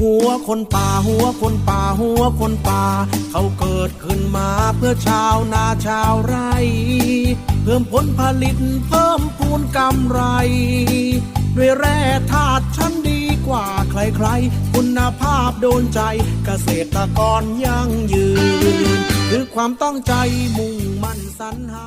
หัวคนป่าหัวคนป่าหัวคนป่า เขาเกิดขึ้นมาเพื่อชาวนาชาวไร่ เพิ่มผลผลิตเพิ่มพูนกำไร ด้วยแร่ธาตุชั้นดีกว่าใครๆ คุณภาพโดนใจเกษตรกรยั่งยืน คือความต้องใจมุ่งมั่นสรรหา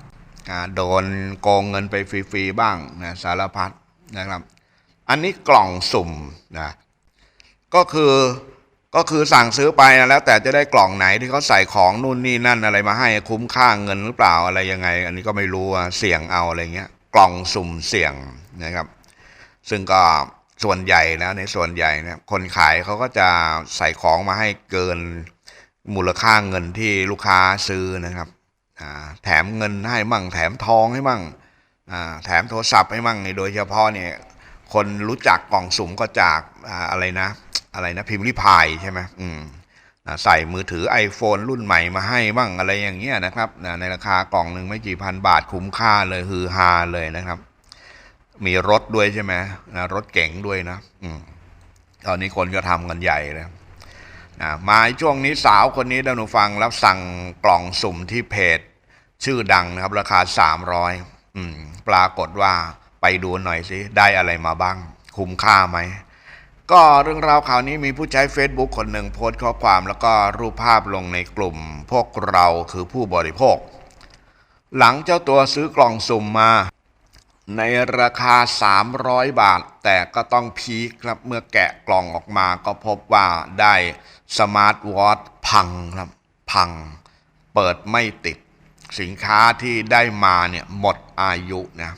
โดนโกงเงินไปฟรีๆบ้างนะสารพัดนะครับ อันนี้กล่องสุ่มนะก็คือก็คือสั่งซื้อไปนะแล้ว แต่จะได้กล่องไหนที่เขาใส่ของนู่นนี่นั่นอะไรมาให้คุ้มค่าเงินหรือเปล่าอะไรยังไง อันนี้ก็ไม่รู้เสี่ยงเอาอะไรเงี้ย กล่องสุ่มเสี่ยงนะครับ ซึ่งก็ส่วนใหญ่แล้วในส่วนใหญ่เนี่ยคนขายเขาก็จะใส่ของมาให้เกินมูลค่าเงินที่ลูกค้าซื้อนะครับ แถมเงินให้มั่ง แถมทองให้มั่งแถมโทรศัพท์ให้มั่งในโดยเฉพาะเนี่ยคนรู้จักกล่องสุ่มก็จากอะไรนะ อะไรนะพิมพ์ริพายใช่ไหมอืมใส่มือถือ iPhone รุ่นใหม่มาให้บ้างอะไรอย่างเงี้ยนะครับ ในราคากล่องหนึ่งไม่กี่พันบาทคุ้มค่าเลยฮือฮาเลยนะครับ มีรถด้วยใช่ไหมนะรถเก๋งด้วยนะอืมตอนนี้คนก็ทำกันใหญ่เลยนะมาช่วงนี้สาวคนนี้ด้หนูฟังแล้วสั่งกล่องสุ่มที่เพจ ชื่อดังนะครับ ราคา300อืมปรากฏว่าไปดูหน่อยสิ ได้อะไรมาบ้าง คุ้มค่าไหม ก็เรื่องราวข่าวนี้มีผู้ใช้ Facebook คนหนึ่งโพสต์ข้อความแล้วก็รูปภาพลงในกลุ่ม พวกเราคือผู้บริโภค หลังเจ้าตัวซื้อกล่องสุ่มมา ในราคา 300 บาท แต่ก็ต้องพีคครับเมื่อแกะกล่องออกมาก็พบว่าได้สมาร์ทวอทพังครับ พัง เปิดไม่ติด สินค้าที่ได้มาเนี่ยหมดอายุนะ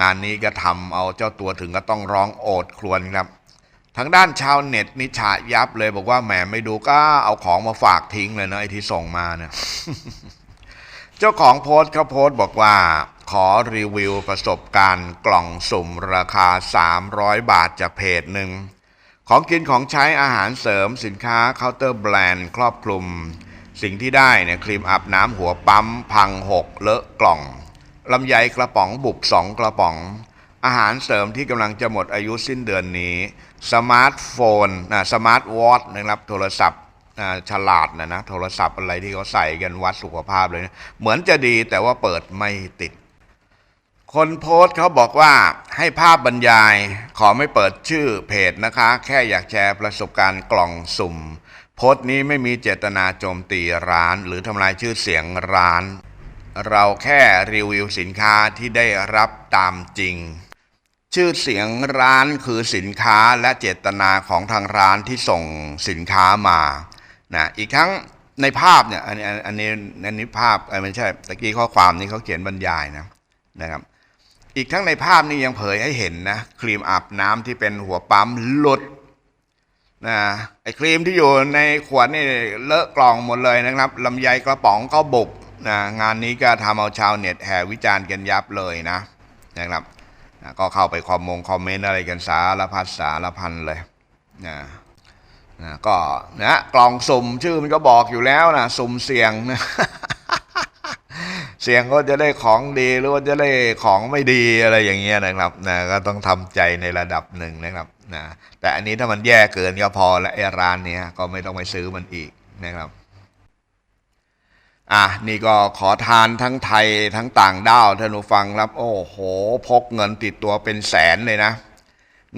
งานนี้ก็ทำเอาเจ้าตัวถึงก็ต้องร้องโอดครวญครับ ทางด้านชาวเน็ตนิชายับเลยบอกว่าแหมไม่ดูก็เอาของมาฝากทิ้งเลยนะไอที่ส่งมาเนี่ยเจ้าของโพสต์เขาโพสต์บอกว่าขอรีวิวประสบการณ์กล่องสุ่มราคา 300 บาทจากเพจหนึ่ง ของกินของใช้อาหารเสริมสินค้าเคาน์เตอร์แบรนด์ครอบคลุม สิ่งที่ได้เนี่ยครีมอาบน้ำหัวปั๊ม พังหกเลอะกล่องลำไยกระป๋องบุบสองกระป๋อง อาหารเสริมที่กำลังจะหมดอายุสิ้นเดือนนี้ สมาร์ทโฟนนะสมาร์ทวอทนะครับโทรศัพท์ฉลาดนะนะ โทรศัพท์อะไรที่เขาใส่กันวัดสุขภาพเลยนะเหมือนจะดีแต่ว่าเปิดไม่ติด คนโพสต์เขาบอกว่าให้ภาพบรรยาย ขอไม่เปิดชื่อเพจนะคะ แค่อยากแชร์ประสบการณ์กล่องสุ่ม พสต์นี้ไม่มีเจตนาโจมตีร้าน หรือทำลายชื่อเสียงร้าน เราแค่รีวิวสินค้าที่ได้รับตามจริง ชื่อเสียงร้านคือสินค้าและเจตนาของทางร้านที่ส่งสินค้ามานะอีกทั้งในภาพเนี่ยอันนี้อันนี้อันนี้ภาพไม่ใช่ตะกี้ข้อความนี้เขาเขียนบรรยายนะนะครับอีกทั้งในภาพนี้ยังเผยให้เห็นนะครีมอาบน้ำที่เป็นหัวปั๊มหลุด นะไอ้ครีมที่อยู่ในขวดนี่เลอะกล่องหมดเลยนะครับลำไยกระป๋องก็บุบนะงานนี้ก็ทำเอาชาวเน็ตแห่วิจารณ์กันยับเลยนะนะครับนะก็เข้าไปคอมมงคอมเมนต์อะไรกันสารพัดสารพันเลยนะนะก็นะกล่องสุ่มชื่อมันก็บอกอยู่แล้วนะสุ่มเสี่ยงนะเสียงก็จะได้ของดีหรือว่าจะได้ของไม่ดีอะไรอย่างเงี้ยนะครับนะก็ต้องทำใจในระดับหนึ่งนะครับ นะแต่อันนี้ถ้ามันแย่เกินก็พอและไอ้ร้านเนี้ยก็ไม่ต้องไปซื้อมันอีกนะครับอะนี่ก็ขอทานทั้งไทยทั้งต่างด้าวท่านผู้ฟังครับ โอ้โห พกเงินติดตัวเป็นแสนเลยนะ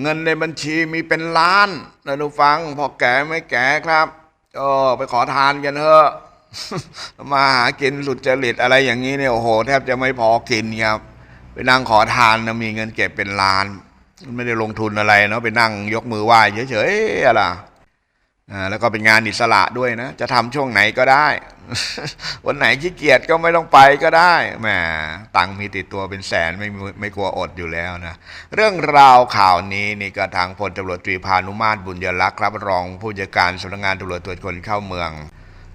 เงินในบัญชีมีเป็นล้านท่านผู้ฟัง พอแก่ไม่แก่ครับเออไปขอทานกันเถอะมาหากินสุดจริตอะไรอย่างนี้เนี่ยโอ้โห แทบจะไม่พอกินครับไปนั่งขอทานนะมีเงินเก็บเป็นล้าน ไม่ได้ลงทุนอะไรเนาะไปนั่งยกมือไหว้เฉยๆอะไรอ่าแล้วก็เป็นงานอิสระด้วยนะ จะทำช่วงไหนก็ได้ วันไหนขี้เกียจก็ไม่ต้องไปก็ได้แหมตังมีติดตัวเป็นแสนไม่ไม่กลัวอดอยู่แล้วนะเรื่องราวข่าวนี้นี่ก็ทางพลตำรวจตรีพานุมาตรบุญยลักษ์ครับรองผู้จัดการสำนักงานตำรวจตรวจคนเข้าเมือง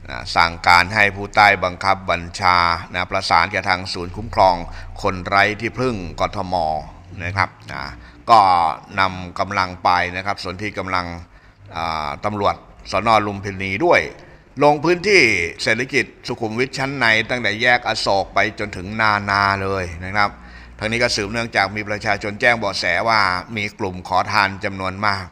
นะสั่งการให้ผู้ใต้บังคับบัญชานะประสานกับทางศูนย์คุ้มครอง คนไร้ที่พึ่งกทมนะครับนะ ก็นำกำลังไปนะครับส่วนที่กำลังอ่าตำรวจสนลุมพินีด้วย ลงพื้นที่เศรษฐกิจสุขุมวิทชั้นใน ตั้งแต่แยกอโศกไปจนถึงนานาเลยนะครับทั้งนี้ก็สืบเนื่องจากมีประชาชนแจ้งเบาะแสว่ามีกลุ่มขอทานจำนวนมาก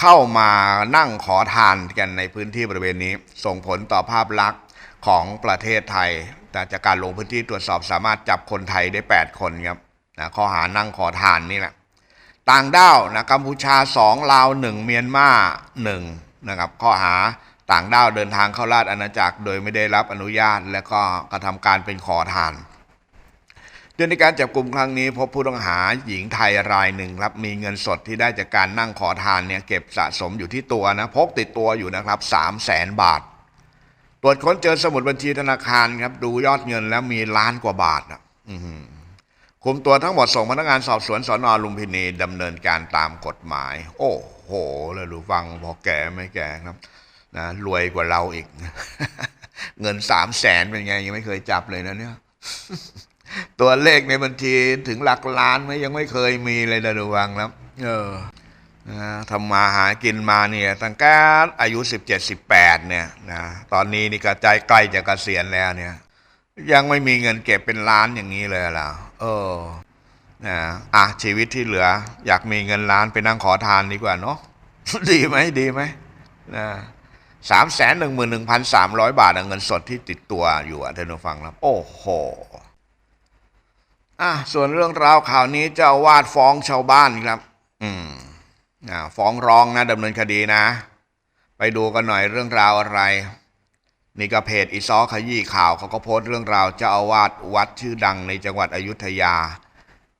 เข้ามานั่งขอทานกันในพื้นที่บริเวณนี้ ส่งผลต่อภาพลักษณ์ของประเทศไทย แต่จากการลงพื้นที่ตรวจสอบสามารถจับคนไทยได้ 8 คนครับนะข้อหานั่งขอทานนี่แหละ ต่างด้าวนะกัมพูชา 2 ลาว 1 เมียนมา1นะครับข้อหาต่างด้าวเดินทางเข้าราชอาณาจักร โดยไม่ได้รับอนุญาต และก็กระทำการเป็นขอทานโดยในการจับกลุ่มครั้งนี้ พบผู้ต้องหาหญิงไทยรายหนึ่งครับมีเงินสดที่ได้จากการนั่งขอทานเนี่ยเก็บสะสมอยู่ที่ตัวนะพกติดตัวอยู่นะครับ3 0 0แสนบาท ตรวจค้นเจอสมุดบัญชีธนาคารครับดูยอดเงินแล้วมีล้านกว่าบาทนะอื คุมตัวทั้งหมดส่งพนักงานสอบสวนสอนอลุมพินีดำเนินการตามกฎหมาย โอ้โหแล้วดูฟังพอแก่ไม่แก่ครับนะรวยกว่าเราอีก เงินสามแสนเป็นไง ยังไม่เคยจับเลยนะเนี่ยตัวเลขในบัญชีถึงหลักล้านไหมยังไม่เคยมีเลยนะดูวังแล้วเออนะทำมาหากินมาเนี่ยตั้งแต่อายุสิบเจ็ดสิบแปดเนี่ยนะตอนนี้นี่ก็ใจายใกล้จะเกษียณแล้วเนี่ย ยังไม่มีเงินเก็บเป็นล้านอย่างนี้เลยล่ะ เออนะอะชีวิตที่เหลือ อยากมีเงินล้านไปนั่งขอทานดีกว่าเนาะดีไหมดีไหมนะสามแสนหนึ่งหมื่นหนึ่งพันสามร้อยบาทอะเงินสดที่ติดตัวอยู่อะท่านผู้ฟังครับ โอ้โหอะส่วนเรื่องราวข่าวนี้เจ้าวาดฟ้องชาวบ้านครับ อืมอ่าฟ้องร้องนะดำเนินคดีนะ ไปดูกันหน่อยเรื่องราวอะไร นี่ก็เพจอีซอขยี้ข่าวเขาก็โพสต์เรื่องราวเจ้าอาวาสวัดชื่อดังในจังหวัดอยุธยา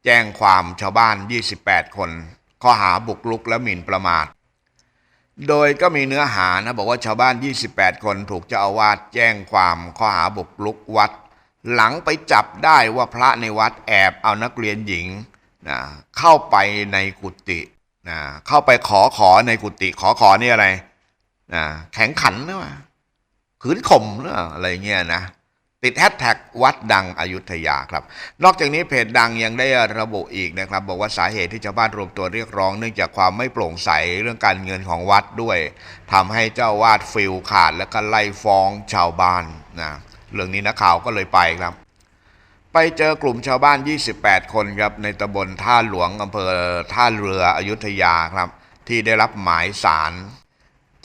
แจ้งความชาวบ้าน 28 คน ข้อหาบุกรุกและหมิ่นประมาท โดยก็มีเนื้อหานะบอกว่าชาวบ้าน 28 คนถูกเจ้าอาวาสแจ้งความข้อหาบุกรุกวัด หลังไปจับได้ว่าพระในวัดแอบเอานักเรียนหญิงนะเข้าไปในกุฏินะเข้าไปขอขอในกุฏิขอขอนี่อะไรนะแข็งขันหรือเปล่า ขืนข่มหรืออะไรเงี้ยนะ ติดแฮชแท็กวัดดังอยุธยาครับ นอกจากนี้เพจดังยังได้ระบุอีกนะครับ บอกว่าสาเหตุที่ชาวบ้านรวมตัวเรียกร้องเนื่องจากความไม่โปร่งใสเรื่องการเงินของวัดด้วยทำให้เจ้าวาดฟิลขาด แล้วก็ไล่ฟ้องชาวบ้านนะเรื่องนี้นักข่าวก็เลยไปครับไปเจอกลุ่มชาวบ้าน 28 คนครับในตำบลท่าหลวงอำเภอท่าเรืออยุธยาครับ ที่ได้รับหมายสาร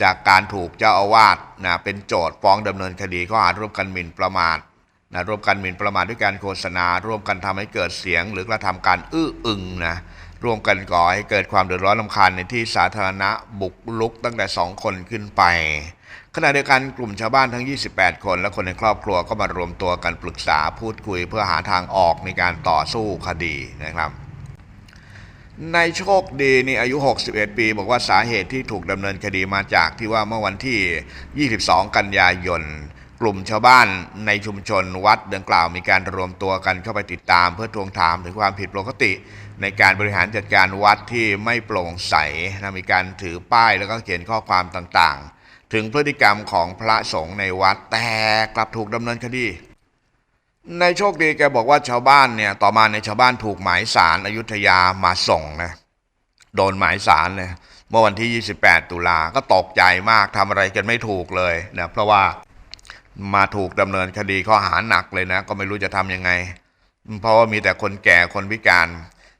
จากการถูกเจ้าอาวาสนะเป็นโจทย์ฟ้องดำเนินคดีข้อหาร่วมกันหมิ่นประมาทนะร่วมกันหมิ่นประมาทด้วยการโฆษณา ร่วมกันทำให้เกิดเสียง หรือกระทำการอื้ออึงนะร่วมกันก่อให้เกิดความเดือดร้อนลำคาญในที่สาธารณะบุกลุกตั้งแต่ 2 คนขึ้นไป ขณะเดียวกันกลุ่มชาวบ้านทั้ง 28 คน และคนในครอบครัวก็มารวมตัวกันปรึกษาพูดคุยเพื่อหาทางออกในการต่อสู้คดีนะครับ ในโชคดีนี่อายุ 61 ปี บอกว่าสาเหตุที่ถูกดำเนินคดีมาจากที่ว่าเมื่อวันที่ 22 กันยายน กลุ่มชาวบ้านในชุมชนวัดดังกล่าวมีการรวมตัวกันเข้าไปติดตาม เพื่อทวงถามถึงความผิดปกติ ในการบริหารจัดการวัดที่ไม่โปร่งใสนะมีการถือป้ายแล้วก็เขียนข้อความต่างๆ ถึงพฤติกรรมของพระสงฆ์ในวัดแต่กลับถูกดำเนินคดี ในโชคดีแกบอกว่าชาวบ้านเนี่ย ต่อมาในชาวบ้านถูกหมายสารอายุทยามาส่งนะโดนหมายสารเลยเมื่อวันที่ 28 ตุลาก็ตกใจมากทำอะไรกันไม่ถูกเลยนะเพราะว่ามาถูกดำเนินคดีข้อหาหนักเลยนะ ก็ไม่รู้จะทำยังไง เพราะว่ามีแต่คนแก่คนพิการ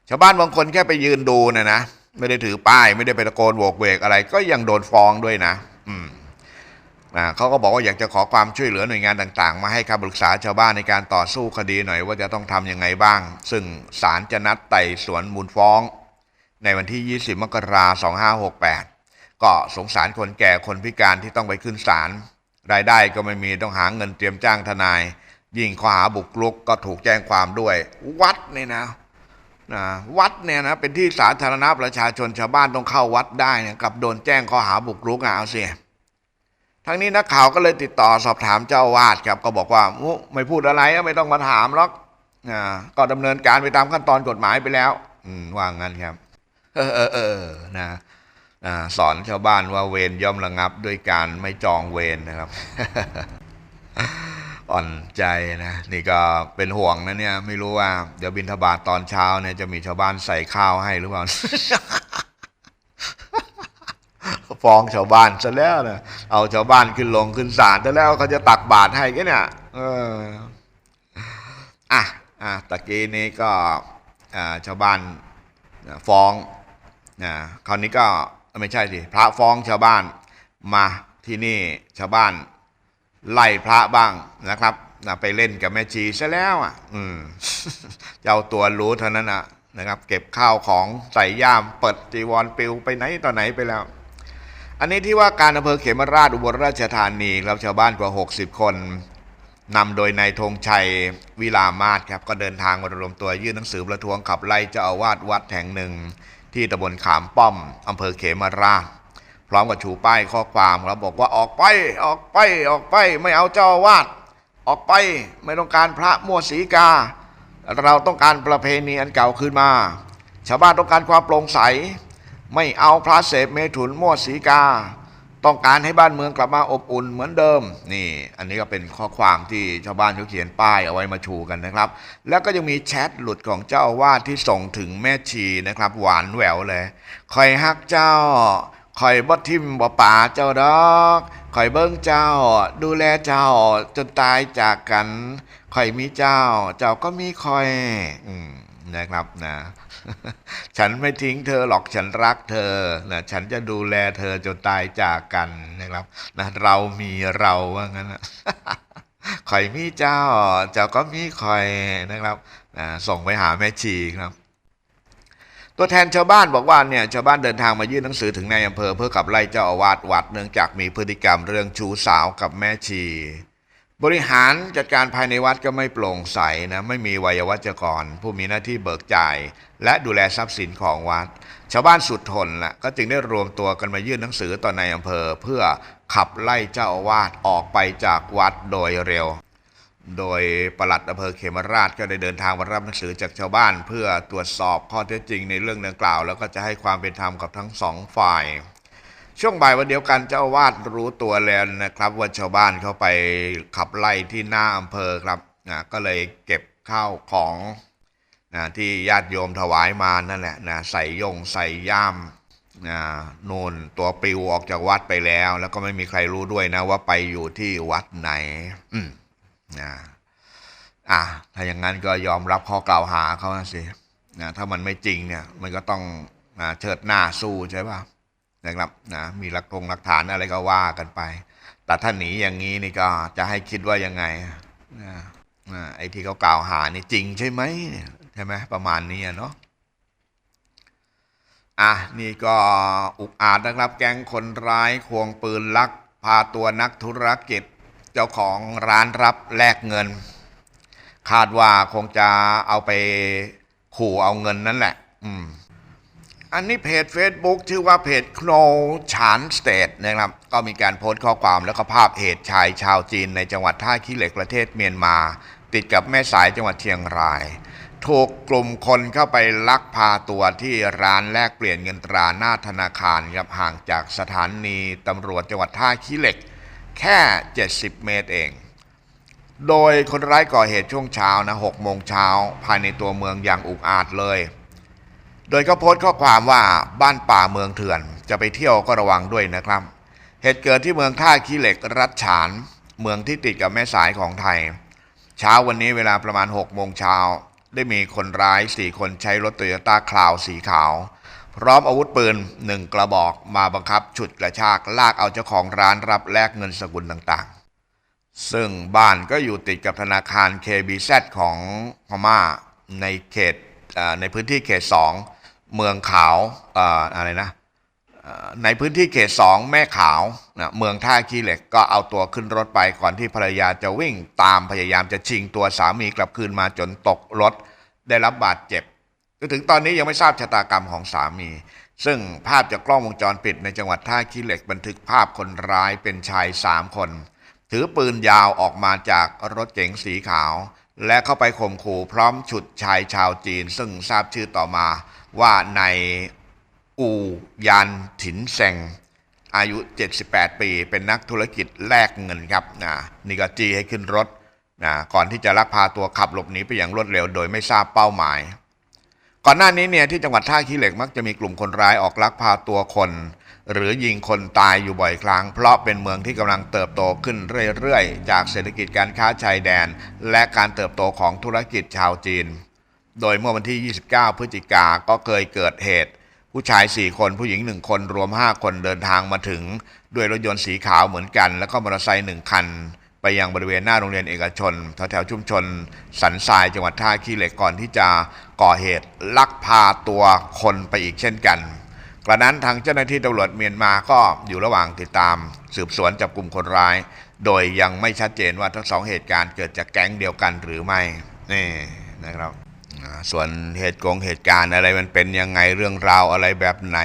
ชาวบ้านบางคนแค่ไปยืนดูนะนะ ไม่ได้ถือป้าย ไม่ได้ไปตะโกนโวกเวกอะไร ก็ยังโดนฟ้องด้วยนะ อืม เขาก็บอกว่าอยากจะขอความช่วยเหลือหน่วยงานต่างๆ มาให้คำปรึกษาชาวบ้านในการต่อสู้คดีหน่อยว่าจะต้องทำยังไงบ้าง ซึ่งศาลจะนัดไต่สวนมูลฟ้อง ในวันที่ 20 มกราคม 2568 ก็สงสารคนแก่คนพิการที่ต้องไปขึ้นศาลรายได้ก็ไม่มีต้องหาเงินเตรียมจ้างทนาย ยิ่งข้อหาบุกรุกก็ถูกแจ้งความด้วย วัดเนี่ยนะนะวัดเนี่ยนะเป็นที่สาธารณะประชาชนชาวบ้านต้องเข้าวัดได้เนี่ยกับโดนแจ้งข้อหาบุกรุกอะเอาเสีย ทั้งนี้นักข่าวก็เลยติดต่อสอบถามเจ้าวาดครับก็บอกว่าไม่พูดอะไรไม่ต้องมาถามหรอกอก็ดำเนินการไปตามขั้นตอนกฎหมายไปแล้วว่างั้นครับ เออเออเออนะสอนชาวบ้านว่าเวรย่อมระงับด้วยการไม่จองเวรนะครับ อ่อนใจนะนี่ก็เป็นห่วงนะเนี่ย ไม่รู้ว่า เดี๋ยวบินทบาทตอนเช้าเนี่ยจะมีชาวบ้านใส่ข้าวให้หรือเปล่า ฟ้องชาวบ้านซะแล้วนะเอาชาวบ้านขึ้นลงขึ้นศาลซะแล้วเขาจะตักบาตรให้แกเนี่ยเอออะอะตะกี้นี้ก็ชาวบ้านฟ้องนะคราวนี้ก็ไม่ใช่สิพระฟ้องชาวบ้านมาที่นี่ชาวบ้านไล่พระบ้างนะครับนะไปเล่นกับแม่ชีซะแล้วอะ อืมเจ้าตัวรู้เท่านั้นอะนะครับ เก็บข้าวของใส่ย่ามเปิดจีวรปิวไปไหนต่อไหนไปแล้ว อันนี้ที่ว่าการอำเภอเขมราชอุบลราชธานีครับชาวบ้านกว่า 60 คนนำโดยนายธงชัยวิลามาศครับก็เดินทางมารวมตัวยื่นหนังสือประท้วงขับไล่เจ้าอาวาสวัดแห่งหนึ่ง ที่ตำบลขามป้อมอำเภอเขมราช พร้อมกับชูป้ายข้อความครับบอกว่าออกไปออกไปออกไปไม่เอาเจ้าอาวาสออกไปไม่ต้องการพระมั่วสีกา เราต้องการประเพณีอันเก่าคืนมา ชาวบ้านต้องการความโปร่งใส ไม่เอาพระเสพเมถุนมั่วสีกา ต้องการให้บ้านเมืองกลับมาอบอุ่นเหมือนเดิม นี่ อันนี้ก็เป็นข้อความที่ชาวบ้านเขาเขียนป้ายเอาไว้มาชูกันนะครับ แล้วก็ยังมีแชทหลุดของเจ้าอาวาสที่ส่งถึงแม่ชีนะครับ หวานแหววเลยคอยฮักเจ้าคอยบ่ทิมบ่ป่าเจ้าดอกคอยเบิ้งเจ้า ดูแลเจ้าจนตายจากกันคอยมีเจ้า เจ้าก็มีคอยอนะครับนะ ฉันไม่ทิ้งเธอหรอกฉันรักเธอนะฉันจะดูแลเธอจนตายจากกันนะครับนะเรามีเราว่างั้นนะคอยมีเจ้า เจ้าก็มีคอยนะครับนะส่งไปหาแม่ชีครับ ตัวแทนชาวบ้านบอกว่าเนี่ยชาวบ้านเดินทางมายื่นหนังสือถึงนายอำเภอเพื่อขับไล่เจ้าอาวาสวัดเนื่องจากมีพฤติกรรมเรื่องชู้สาวกับแม่ชี บริหารจัดการภายในวัดก็ไม่โปร่งใสนะไม่มีวัยวัจกร ผู้มีหน้าที่เบิกจ่าย และดูแลทรัพย์สินของวัด ชาวบ้านสุดทนละก็จึงได้รวมตัวกันมายื่นหนังสือต่อนายอำเภอ เพื่อขับไล่เจ้าอาวาสออกไปจากวัดโดยเร็ว โดยปลัดอำเภอเขมราชก็ได้เดินทางมารับหนังสือจากชาวบ้าน เพื่อตรวจสอบข้อเท็จจริงในเรื่องดังกล่าว แล้วก็จะให้ความเป็นธรรมกับทั้งสองฝ่าย ช่วงบ่ายวันเดียวกันเจ้าวาดรู้ตัวแล้วนะครับ ว่าชาวบ้านเขาไปขับไล่ที่หน้าอำเภอครับนะก็เลยเก็บข้าวของนะที่ญาติโยมถวายมานั่นแหละนะใส่ยงใส่ย่ามนะนูนตัวปลิวออกจากวัดไปแล้ว แล้วก็ไม่มีใครรู้ด้วยนะว่าไปอยู่ที่วัดไหนอืมนะอะถ้าอย่างนั้นก็ยอมรับข้อกล่าวหาเขาสินะถ้ามันไม่จริงเนี่ย มันก็ต้องนะเชิดหน้าสู้ใช่ป่ะ นะครับนะมีหลักทงหลักฐานอะไรก็ว่ากันไป แต่ถ้าหนีอย่างนี้นี่ก็จะให้คิดว่ายังไงนะนะไอ้ที่เขากล่าวหานี่จริงใช่ไหมใช่ไหมประมาณนี้เนาะอะนี่ก็อุกอาจนะครับ แก๊งคนร้ายควงปืนลัก พาตัวนักธุรกิจ เจ้าของร้านรับแลกเงิน คาดว่าคงจะเอาไปขู่เอาเงินนั่นแหละ อืม อันนี้เพจ Facebook ชื่อว่าเพจโคลชานสเตทนะครับ ก็มีการโพสต์ข้อความแล้วก็ภาพเหตุชายชาวจีนในจังหวัดท่าขี้เหล็กประเทศเมียนมา ติดกับแม่สายจังหวัดเชียงราย ถูกกลุ่มคนเข้าไปลักพาตัวที่ร้านแลกเปลี่ยนเงินตราหน้าธนาคารครับห่างจากสถานีตำรวจจังหวัดท่าขี้เหล็ก แค่ 70 เมตรเองโดยคนร้ายก่อเหตุช่วงเช้านะ6โมงเช้าภายในตัวเมืองอย่างอุกอาจเลย โดยเขาโพสต์ข้อความว่าบ้านป่าเมืองเถื่อน จะไปเที่ยวก็ระวังด้วยนะครับ เหตุเกิดที่เมืองท่าขี้เหล็กรัฐฉาน เมืองที่ติดกับแม่สายของไทย เช้าวันนี้เวลาประมาณ6โมงเช้าได้มีคนร้าย4คนใช้รถโตโยต้าคลาวสีขาว พร้อมอาวุธปืนหนึ่งกระบอกมาบังคับฉุดกระชากลากเอาเจ้าของร้านรับแลกเงินสกุลต่างๆ ซึ่งบ้านก็อยู่ติดกับธนาคาร KBZ ของพม่าในเขตในพื้นที่เขต2 เมืองขาวออะไรนะในพื้นที่เขต2แม่ขาวนะเมืองท่าขี้เหล็กก็เอาตัวขึ้นรถไปก่อนที่ภรรยาจะวิ่งตามพยายามจะชิงตัวสามีกลับคืนมาจนตกรถได้รับบาดเจ็บจนถึงตอนนี้ยังไม่ทราบชะตากรรมของสามี ซึ่งภาพจากกล้องวงจรปิดในจังหวัดท่าขี้เหล็กบันทึกภาพคนร้ายเป็นชายสามคน ถือปืนยาวออกมาจากรถเก๋งสีขาว และเข้าไปข่มขู่พร้อมฉุดชายชาวจีน ซึ่งทราบชื่อต่อมา ว่าในอูยันถินเซงอายุ 78 ปี เป็นนักธุรกิจแลกเงินครับนะนี่ก็จี้ให้ขึ้นรถนะก่อนที่จะลักพาตัวขับหลบหนีไปอย่างรวดเร็วโดยไม่ทราบเป้าหมาย ก่อนหน้านี้เนี่ยที่จังหวัดท่าขี้เหล็กมักจะมีกลุ่มคนร้ายออกลักพาตัวคน หรือยิงคนตายอยู่บ่อยครั้ง เพราะเป็นเมืองที่กำลังเติบโตขึ้นเรื่อยๆ จากเศรษฐกิจการค้าชายแดน และการเติบโตของธุรกิจชาวจีน โดยเมื่อวันที่ 29 พฤศจิกาก็เคยเกิดเหตุ ผู้ชาย 4 คนผู้หญิง 1 คนรวม 5 คนเดินทางมาถึง ด้วยรถยนต์สีขาวเหมือนกัน แล้วก็มอเตอร์ไซค์หนึ่งคัน ไปยังบริเวณหน้าโรงเรียนเอกชนแถวๆชุมชน สันทรายจังหวัดท่าขี้เหล็กก่อนที่จะก่อเหตุลักพาตัวคนไปอีกเช่นกันกระนั้นทางเจ้าหน้าที่ตำรวจเมียนมาก็อยู่ระหว่างติดตาม สืบสวนจับกลุ่มคนร้าย โดยยังไม่ชัดเจนว่าทั้งสองเหตุการณ์เกิดจากแก๊งเดียวกันหรือไม่นี่นะครับ ส่วนเหตุกงเหตุการณ์อะไรมันเป็นยังไงเรื่องราวอะไรแบบไหน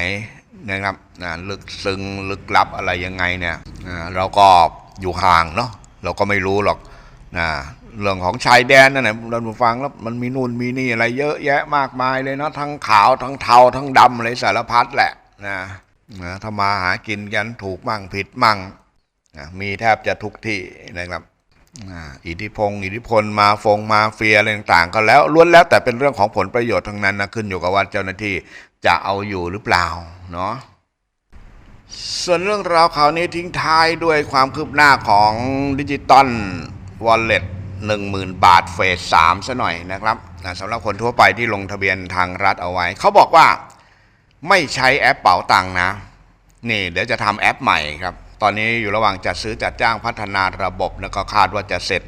นะครับอ่าลึกซึ้งลึกลับอะไรยังไงเนี่ยเราก็อยู่ห่างเนาะเราก็ไม่รู้หรอกนะเรื่องของชายแดนนั่นแหละเราฟังแล้วมันมีนู่นมีนี่อะไรเยอะแยะมากมายเลยเนาะทั้งขาวทั้งเทาทั้งดำอะไรสารพัดแหละนะนะถ้ามาหากินกันถูกมั่งผิดมั่งนะมีแทบจะทุกที่นะครับ อิทธิพงอิทธิพลมาฟงมาเฟียอะไรต่างๆ ก็แล้วล้วนแล้วแต่เป็นเรื่องของผลประโยชน์ทั้งนั้นนะขึ้นอยู่กับว่าเจ้าหน้าที่จะเอาอยู่หรือเปล่าเนาะส่วนเรื่องราวข่าวนี้ทิ้งท้ายด้วยความคืบหน้าของดิจิตอลวอลเล็ต10,000บาทเฟสสามซะหน่อยนะครับสำหรับคนทั่วไปที่ลงทะเบียนทางรัฐเอาไว้ เขาบอกว่าไม่ใช้แอปเป๋าตังค์นะ นี่เดี๋ยวจะทำแอปใหม่ครับ ตอนนี้อยู่ระหว่างจัดซื้อจัดจ้างพัฒนาระบบแล้วก็คาดว่าจะเสร็จ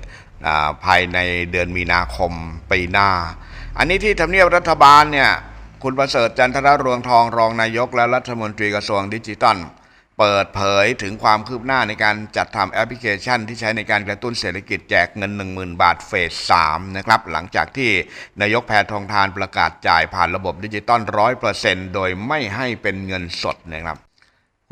ภายในเดือนมีนาคมปีหน้า อันนี้ที่ทำเนียบรัฐบาลเนี่ยคุณประเสริฐจันทรรวงทองรองนายกและรัฐมนตรีกระทรวงดิจิทัลเปิดเผยถึงความคืบหน้าในการจัดทำแอปพลิเคชัน ที่ใช้ในการกระตุ้นเศรษฐกิจแจกเงิน 10,000 บาทเฟส3นะครับหลังจากที่นายกแพทองทานประกาศจ่ายผ่านระบบดิจิตอล100%โดยไม่ให้เป็นเงินสดนะครับ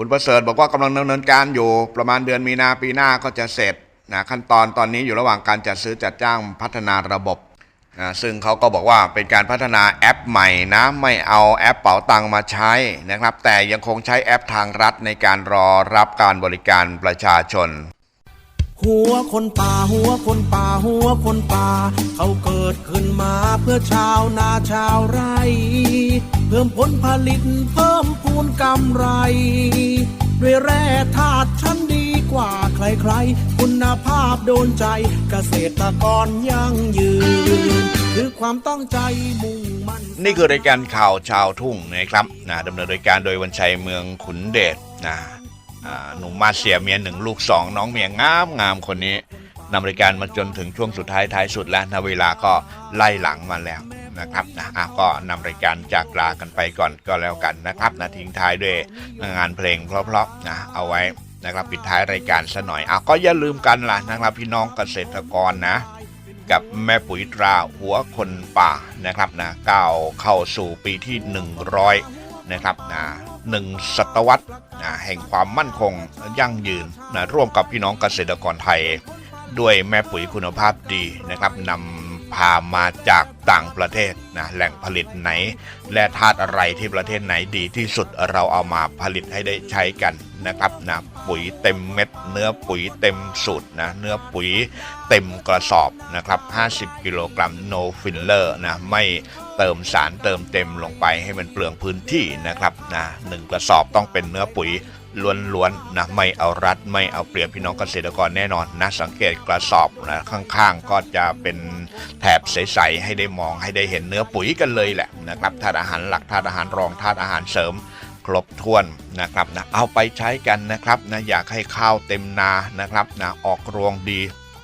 คุณประเสริฐบอกว่ากำลังดำเนินการอยู่ ประมาณเดือนมีนาปีหน้าก็จะเสร็จนะขั้นตอนตอนนี้อยู่ระหว่างการจัดซื้อจัดจ้างพัฒนาระบบนะซึ่งเขาก็บอกว่าเป็นการพัฒนาแอปใหม่นะไม่เอาแอปเป๋าตังมาใช้นะครับ แต่ยังคงใช้แอปทางรัฐในการรอรับการบริการประชาชน หัวคนป่าหัวคนป่าหัวคนป่า เขาเกิดขึ้นมาเพื่อชาวนาชาวไร่เพิ่มผลผลิตเพิ่มพูนกำไร ด้วยแร่ธาตุชั้นดีกว่าใครๆ คุณภาพโดนใจเกษตรกรยั่งยืนคือความตั้งใจมุ่งมั่นนี่คือรายการข่าวชาวทุ่งนะครับนะดำเนินรายการโดยวันชัยเมืองขุนเดชนะ หนุ่มมาเสียเมียหนึ่งลูกสองน้องเมียงามงามคนนี้นำรายการมาจนถึงช่วงสุดท้ายท้ายสุดแล้วนะเวลาก็ไล่หลังมาแล้วนะครับนะะก็นำรายการจากลากันไปก่อนก็แล้วกันนะครับนะทิ้งท้ายด้วยงานเพลงเพราะๆนะเอาไว้นะครับปิดท้ายรายการซะหน่อยอะก็อย่าลืมกันล่ะนะครับพี่น้องเกษตรกรนะ กับแม่ปุ๋ยตราหัวคนป่านะครับนะก้าวเข้าสู่ปีที่ 100 นะครับนะ หนึ่งศตวรรษแห่งความมั่นคงยั่งยืนนะร่วมกับพี่น้องเกษตรกรไทย ด้วยแม่ปุ๋ยคุณภาพดีนะครับนำพามาจากต่างประเทศนะแหล่งผลิตไหน และธาตุอะไรที่ประเทศไหนดีที่สุดเราเอามาผลิตให้ได้ใช้กันนะครับนะปุ๋ยเต็มเม็ด เนื้อปุ๋ยเต็มสูตรนะเนื้อปุ๋ย เต็มกระสอบนะครับ 50 กิโลกรัม no filler นะไม่เติมสารเติมเต็มลงไปให้มันเปลืองพื้นที่นะครับนะหนึ่งกระสอบต้องเป็นเนื้อปุ๋ยล้วนๆนะไม่เอารัดไม่เอาเปรียบพี่น้องเกษตรกรแน่นอนนะสังเกตกระสอบนะข้างๆ ก็จะเป็นแถบใสๆให้ได้มองให้ได้เห็นเนื้อปุ๋ยกันเลยแหละนะครับธาตุอาหารหลักธาตุอาหารรองธาตุอาหารเสริมครบถ้วนนะครับนะเอาไปใช้กันนะครับนะอยากให้ข้าวเต็มนานะครับนะออกรวงดี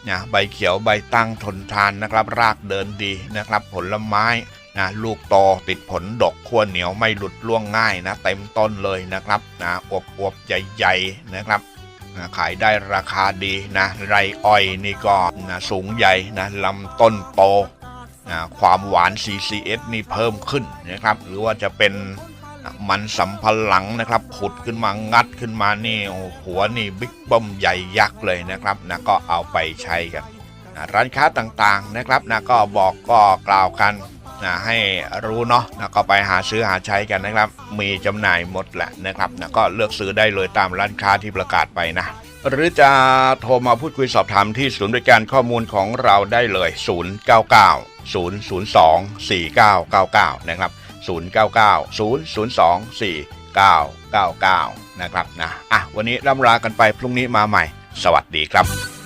นะใบเขียวใบตั้งทนทานนะครับ รากเดินดีนะครับ ผลไม้นะลูกโตติดผลดกขั้วเหนียวไม่หลุดล่วงง่ายนะเต็มต้นเลยนะครับนะอวบอวบใหญ่ๆนะครับนะขายได้ราคาดีนะไรอ้อยนี่ก็นะสูงใหญ่นะลำต้นโตนะความหวาน CCS นี่เพิ่มขึ้นนะครับ หรือว่าจะเป็น มันสำปะหลังนะครับขุดขึ้นมางัดขึ้นมานี่หัวนี่บิ๊กเบิ้มใหญ่ยักษ์เลยนะครับนะก็เอาไปใช้กันนะร้านค้าต่างๆนะครับนะก็บอกก็กล่าวกันนะให้รู้เนาะนะก็ไปหาซื้อหาใช้กันนะครับ มีจำหน่ายหมดแหละนะครับนะก็เลือกซื้อได้เลยตามร้านค้าที่ประกาศไปนะ หรือจะโทรมาพูดคุยสอบถามที่ศูนย์บริการข้อมูลของเราได้เลย 099 002 4999 นะครับ 099 002 4999 นะครับนะอะวันนี้ร่ำลากันไปพรุ่งนี้มาใหม่ สวัสดีครับ